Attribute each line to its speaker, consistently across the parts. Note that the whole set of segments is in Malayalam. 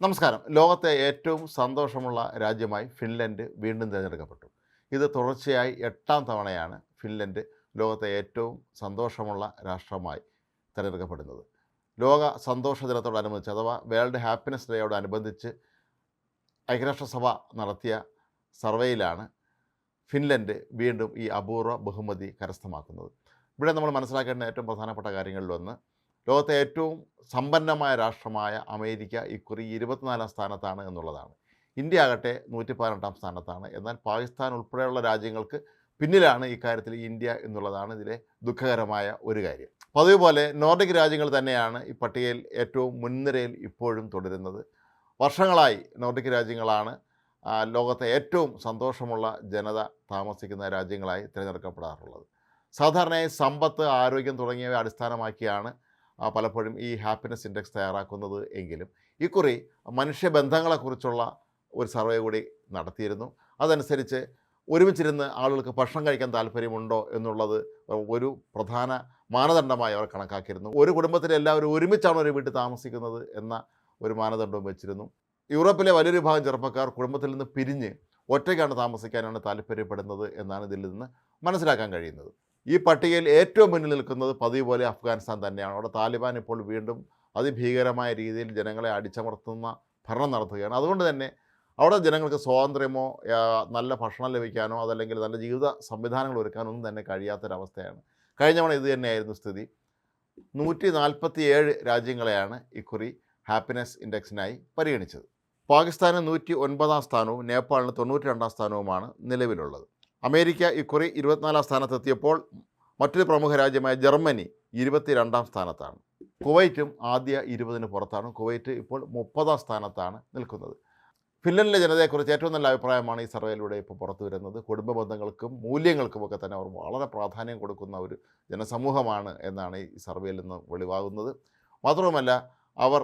Speaker 1: നമസ്കാരം. ലോകത്തെ ഏറ്റവും സന്തോഷമുള്ള രാജ്യമായി ഫിൻലൻഡ് വീണ്ടും തിരഞ്ഞെടുക്കപ്പെട്ടു. ഇത് തുടർച്ചയായി എട്ടാം തവണയാണ് ഫിൻലൻഡ് ലോകത്തെ ഏറ്റവും സന്തോഷമുള്ള രാഷ്ട്രമായി തിരഞ്ഞെടുക്കപ്പെടുന്നത്. ലോക സന്തോഷ ദിനത്തോടനുബന്ധിച്ച് അഥവാ വേൾഡ് ഹാപ്പിനെസ് ഡേയോടനുബന്ധിച്ച് ഐക്യരാഷ്ട്രസഭ നടത്തിയ സർവേയിലാണ് ഫിൻലൻഡ് വീണ്ടും ഈ അപൂർവ ബഹുമതി കരസ്ഥമാക്കുന്നത്. ഇവിടെ നമ്മൾ മനസ്സിലാക്കേണ്ട ഏറ്റവും പ്രധാനപ്പെട്ട കാര്യങ്ങളിലൊന്ന് ലോകത്തെ ഏറ്റവും സമ്പന്നമായ രാഷ്ട്രമായ അമേരിക്ക ഇക്കുറി ഇരുപത്തിനാലാം സ്ഥാനത്താണ് എന്നുള്ളതാണ്. ഇന്ത്യ ആകട്ടെ നൂറ്റി പതിനെട്ടാം സ്ഥാനത്താണ്. എന്നാൽ പാകിസ്ഥാൻ ഉൾപ്പെടെയുള്ള രാജ്യങ്ങൾക്ക് പിന്നിലാണ് ഇക്കാര്യത്തിൽ ഇന്ത്യ എന്നുള്ളതാണ് ഇതിലെ ദുഃഖകരമായ ഒരു കാര്യം. പതിവ് പോലെ നോർഡിക് രാജ്യങ്ങൾ തന്നെയാണ് ഈ പട്ടികയിൽ ഏറ്റവും മുൻനിരയിൽ ഇപ്പോഴും തുടരുന്നത്. വർഷങ്ങളായി നോർഡിക് രാജ്യങ്ങളാണ് ലോകത്തെ ഏറ്റവും സന്തോഷമുള്ള ജനത താമസിക്കുന്ന രാജ്യങ്ങളായി തിരഞ്ഞെടുക്കപ്പെടാറുള്ളത്. സാധാരണയായി സമ്പത്ത് ആരോഗ്യം തുടങ്ങിയവ അടിസ്ഥാനമാക്കിയാണ് പലപ്പോഴും ഈ ഹാപ്പിനെസ് ഇൻഡെക്സ് തയ്യാറാക്കുന്നത് എങ്കിലും ഇക്കുറി മനുഷ്യബന്ധങ്ങളെക്കുറിച്ചുള്ള ഒരു സർവേ കൂടി നടത്തിയിരുന്നു. അതനുസരിച്ച് ഒരുമിച്ചിരുന്ന് ആളുകൾക്ക് ഭക്ഷണം കഴിക്കാൻ താല്പര്യമുണ്ടോ എന്നുള്ളത് ഒരു പ്രധാന മാനദണ്ഡമായി അവർ കണക്കാക്കിയിരുന്നു. ഒരു കുടുംബത്തിലെ എല്ലാവരും ഒരുമിച്ചാണ് ഒരു വീട്ടിൽ താമസിക്കുന്നത് എന്ന ഒരു മാനദണ്ഡവും വെച്ചിരുന്നു. യൂറോപ്പിലെ വലിയൊരു ഭാഗം ചെറുപ്പക്കാർ കുടുംബത്തിൽ നിന്ന് പിരിഞ്ഞ് ഒറ്റയ്ക്കാണ് താമസിക്കാനാണ് താല്പര്യപ്പെടുന്നത് എന്നാണ് ഇതിൽ നിന്ന് മനസ്സിലാക്കാൻ കഴിയുന്നത്. ഈ പട്ടികയിൽ ഏറ്റവും മുന്നിൽ നിൽക്കുന്നത് പതിവ് പോലെ അഫ്ഗാനിസ്ഥാൻ തന്നെയാണ്. അവിടെ താലിബാൻ ഇപ്പോൾ വീണ്ടും അതിഭീകരമായ രീതിയിൽ ജനങ്ങളെ അടിച്ചമർത്തുന്ന ഭരണം നടത്തുകയാണ്. അതുകൊണ്ട് തന്നെ അവിടെ ജനങ്ങൾക്ക് സ്വാതന്ത്ര്യമോ നല്ല ഭക്ഷണം ലഭിക്കാനോ അതല്ലെങ്കിൽ നല്ല ജീവിത സംവിധാനങ്ങൾ ഒരുക്കാനോ ഒന്നും തന്നെ കഴിയാത്തൊരവസ്ഥയാണ്. കഴിഞ്ഞ തവണ ഇത് തന്നെയായിരുന്നു സ്ഥിതി. നൂറ്റി നാൽപ്പത്തി ഏഴ് രാജ്യങ്ങളെയാണ് ഇക്കുറി ഹാപ്പിനെസ് ഇൻഡെക്സിനായി പരിഗണിച്ചത്. പാകിസ്ഥാന് നൂറ്റി ഒൻപതാം സ്ഥാനവും നേപ്പാളിന് തൊണ്ണൂറ്റി രണ്ടാം സ്ഥാനവുമാണ് നിലവിലുള്ളത്. അമേരിക്ക ഇക്കുറി ഇരുപത്തിനാലാം സ്ഥാനത്തെത്തിയപ്പോൾ മറ്റൊരു പ്രമുഖ രാജ്യമായ ജർമ്മനി ഇരുപത്തി രണ്ടാം സ്ഥാനത്താണ്. കുവൈറ്റും ആദ്യ ഇരുപതിന് പുറത്താണ്. കുവൈറ്റ് ഇപ്പോൾ മുപ്പതാം സ്ഥാനത്താണ് നിൽക്കുന്നത്. ഫിൻലൻഡിലെ ജനതയെക്കുറിച്ച് ഏറ്റവും നല്ല അഭിപ്രായമാണ് ഈ സർവേയിലൂടെ ഇപ്പോൾ പുറത്തു വരുന്നത്. കുടുംബ ബന്ധങ്ങൾക്കും മൂല്യങ്ങൾക്കുമൊക്കെ തന്നെ അവർ വളരെ പ്രാധാന്യം കൊടുക്കുന്ന ഒരു ജനസമൂഹമാണ് എന്നാണ് ഈ സർവേയിൽ നിന്ന് വെളിവാകുന്നത്. മാത്രവുമല്ല അവർ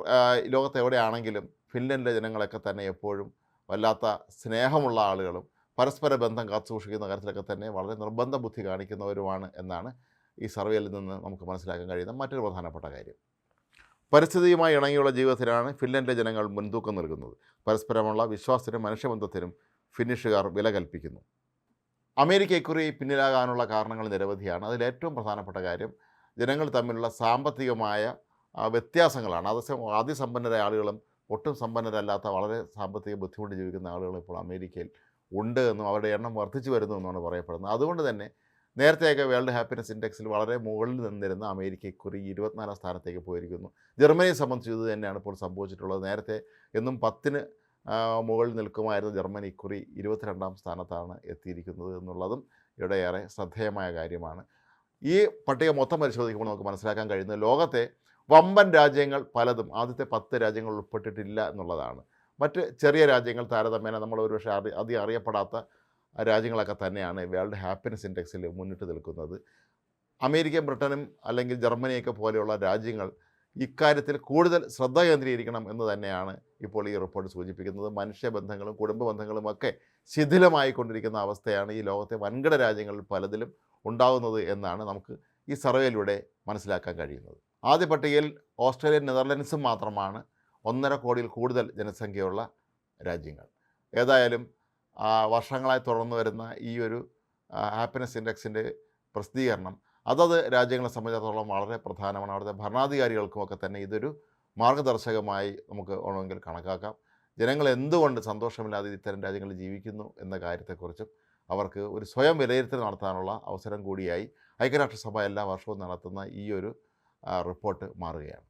Speaker 1: ലോകത്തെവിടെയാണെങ്കിലും ഫിൻലൻഡിലെ ജനങ്ങളൊക്കെ തന്നെ എപ്പോഴും വല്ലാത്ത സ്നേഹമുള്ള ആളുകളും പരസ്പര ബന്ധം കാത്തുസൂക്ഷിക്കുന്ന കാര്യത്തിലൊക്കെ തന്നെ വളരെ നിർബന്ധ ബുദ്ധി കാണിക്കുന്നവരുമാണ് എന്നാണ് ഈ സർവേയിൽ നിന്ന് നമുക്ക് മനസ്സിലാക്കാൻ കഴിയുന്ന മറ്റൊരു പ്രധാനപ്പെട്ട കാര്യം. പരിസ്ഥിതിയുമായി ഇണങ്ങിയുള്ള ജീവിതത്തിലാണ് ഫിൻലൻഡിലെ ജനങ്ങൾ മുൻതൂക്കം നൽകുന്നത്. പരസ്പരമുള്ള വിശ്വാസത്തിനും മനുഷ്യബന്ധത്തിനും ഫിനിഷുകാർ വില കൽപ്പിക്കുന്നു. അമേരിക്ക ഇക്കുറി പിന്നിലാകാനുള്ള കാരണങ്ങൾ നിരവധിയാണ്. അതിലേറ്റവും പ്രധാനപ്പെട്ട കാര്യം ജനങ്ങൾ തമ്മിലുള്ള സാമ്പത്തികമായ വ്യത്യാസങ്ങളാണ്. അതേസമയം അതിസമ്പന്നരായ ആളുകളും ഒട്ടും സമ്പന്നരല്ലാത്ത വളരെ സാമ്പത്തിക ബുദ്ധിമുട്ട് ജീവിക്കുന്ന ആളുകൾ ഇപ്പോൾ അമേരിക്കയിൽ ഉണ്ട് എന്നും അവരുടെ എണ്ണം വർദ്ധിച്ചു വരുന്നു എന്നാണ് പറയപ്പെടുന്നത്. അതുകൊണ്ട് തന്നെ നേരത്തെയൊക്കെ വേൾഡ് ഹാപ്പിനെസ് ഇൻഡെക്സിൽ വളരെ മുകളിൽ നിന്നിരുന്ന അമേരിക്ക ഇക്കുറി ഇരുപത്തിനാലാം സ്ഥാനത്തേക്ക് പോയിരിക്കുന്നു. ജർമ്മനിയെ സംബന്ധിച്ച് ഇത് തന്നെയാണ് ഇപ്പോൾ സംഭവിച്ചിട്ടുള്ളത്. നേരത്തെ എന്നും പത്തിന് മുകളിൽ നിൽക്കുമായിരുന്ന ജർമ്മനി ഇക്കുറി ഇരുപത്തിരണ്ടാം സ്ഥാനത്താണ് എത്തിയിരിക്കുന്നത് എന്നുള്ളതും ഇവിടെ ഏറെ ശ്രദ്ധേയമായ കാര്യമാണ്. ഈ പട്ടിക മൊത്തം പരിശോധിക്കുമ്പോൾ നമുക്ക് മനസ്സിലാക്കാൻ കഴിയുന്നത് ലോകത്തെ വമ്പൻ രാജ്യങ്ങൾ പലതും ആദ്യത്തെ പത്ത് രാജ്യങ്ങൾ ഉൾപ്പെട്ടിട്ടില്ല എന്നുള്ളതാണ്. മറ്റ് ചെറിയ രാജ്യങ്ങൾ താരതമ്യേന നമ്മൾ ഒരുപക്ഷെ അറി അധികം അറിയപ്പെടാത്ത രാജ്യങ്ങളൊക്കെ തന്നെയാണ് വേൾഡ് ഹാപ്പിനെസ് ഇൻഡെക്സിൽ മുന്നിട്ട് നിൽക്കുന്നത്. അമേരിക്കയും ബ്രിട്ടനും അല്ലെങ്കിൽ ജർമ്മനിയൊക്കെ പോലെയുള്ള രാജ്യങ്ങൾ ഇക്കാര്യത്തിൽ കൂടുതൽ ശ്രദ്ധ കേന്ദ്രീകരിക്കണം എന്ന് തന്നെയാണ് ഇപ്പോൾ ഈ റിപ്പോർട്ട് സൂചിപ്പിക്കുന്നത്. മനുഷ്യബന്ധങ്ങളും കുടുംബ ബന്ധങ്ങളും ഒക്കെ ശിഥിലമായിക്കൊണ്ടിരിക്കുന്ന അവസ്ഥയാണ് ഈ ലോകത്തെ വൻകിട രാജ്യങ്ങളിൽ പലതിലും ഉണ്ടാകുന്നത് എന്നാണ് നമുക്ക് ഈ സർവേയിലൂടെ മനസ്സിലാക്കാൻ കഴിയുന്നത്. ആദ്യ പട്ടികയിൽ ഓസ്ട്രേലിയൻ നെതർലൻഡ്സും മാത്രമാണ് ഒന്നര കോടിയിൽ കൂടുതൽ ജനസംഖ്യയുള്ള രാജ്യങ്ങൾ. ഏതായാലും വർഷങ്ങളായി തുടർന്നു വരുന്ന ഈ ഒരു ഹാപ്പിനെസ് ഇൻഡെക്സിന്റെ പ്രസിദ്ധീകരണം അതത് രാജ്യങ്ങളെ സംബന്ധിച്ചിടത്തോളം വളരെ പ്രധാനമാണ്. അവിടുത്തെ ഭരണാധികാരികൾക്കുമൊക്കെ തന്നെ ഇതൊരു മാർഗദർശകമായി നമുക്ക് വേണമെങ്കിൽ കണക്കാക്കാം. ജനങ്ങൾ എന്തുകൊണ്ട് സന്തോഷമില്ലാതെ ഇത്തരം രാജ്യങ്ങളിൽ ജീവിക്കുന്നു എന്ന കാര്യത്തെക്കുറിച്ചും അവർക്ക് ഒരു സ്വയം വിലയിരുത്തൽ നടത്താനുള്ള അവസരം കൂടിയായി ഐക്യരാഷ്ട്രസഭ എല്ലാ വർഷവും നടത്തുന്ന ഈ ഒരു റിപ്പോർട്ട് മാറുകയാണ്.